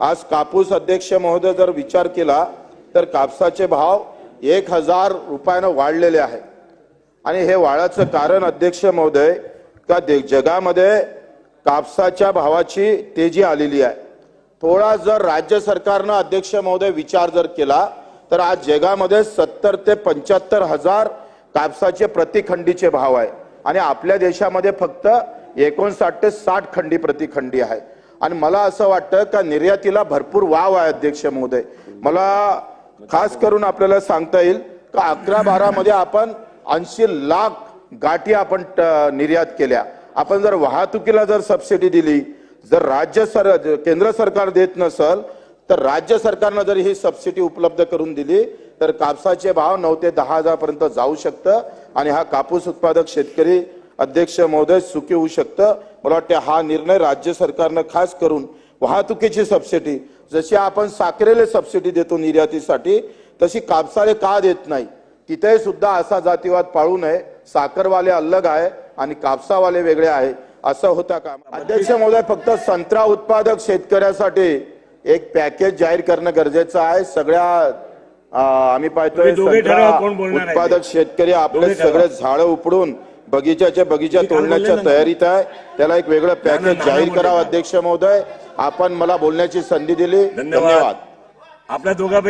आज कापूस अध्यक्ष महोदय जर विचार केला तर कापसाचे भाव एक हजार रुपयानं वाढलेले आहे आणि हे वाढाचं कारण अध्यक्ष महोदय का दे- जगामध्ये कापसाच्या भावाची तेजी आलेली आहे. थोडा जर राज्य सरकारनं अध्यक्ष महोदय विचार जर केला तर आज जगामध्ये सत्तर ते पंच्याहत्तर हजार कापसाचे प्रतिखंडीचे भाव आहे. आणि आपल्या देशामध्ये फक्त एकोणसाठ ते साठ खंडी प्रतिखंडी आहे. आणि मला असं वाटतं का निर्यातीला भरपूर वाव आहे अध्यक्ष महोदय. मला खास करून आपल्याला सांगता येईल का अकरा बारा मध्ये आपण ऐंशी लाख गाठी आपण ट- निर्यात केल्या. आपण जर वाहतुकीला जर सबसिडी दिली जर राज्य सर केंद्र सरकार देत नसल तर राज्य सरकारनं जर ही सबसिडी उपलब्ध करून दिली तर कापसाचे भाव नऊ ते दहा हजार पर्यंत जाऊ शकतं आणि हा कापूस उत्पादक शेतकरी अध्यक्ष महोदय सुखी होऊ शकतं मला वाटतं हा निर्णय राज्य सरकारनं खास करून वाहतुकीची सबसिडी जशी आपण साखरेले सबसिडी देतो निर्यातीसाठी तशी कापसाले का देत नाही तिथे सुद्धा असा जातीवाद पाळू नये साखरवाले अलग आहे आणि कापसावाले वेगळे आहे असं होता का अध्यक्ष महोदय फक्त संत्रा उत्पादक शेतकऱ्यासाठी एक पॅकेज जाहीर करणं गरजेचं आहे सगळ्या आम्ही पाहतोय. उत्पादक शेतकरी आपले. सगळे झाडं उपडून बगीच्याच्या बगीचा तोडण्याच्या. तयारीत आहे. त्याला एक वेगळं पॅकेज जाहीर करावं. अध्यक्ष महोदय. आपण मला बोलण्याची संधी दिली. धन्यवाद. धन्यवाद. आपल्या दोघांपैकी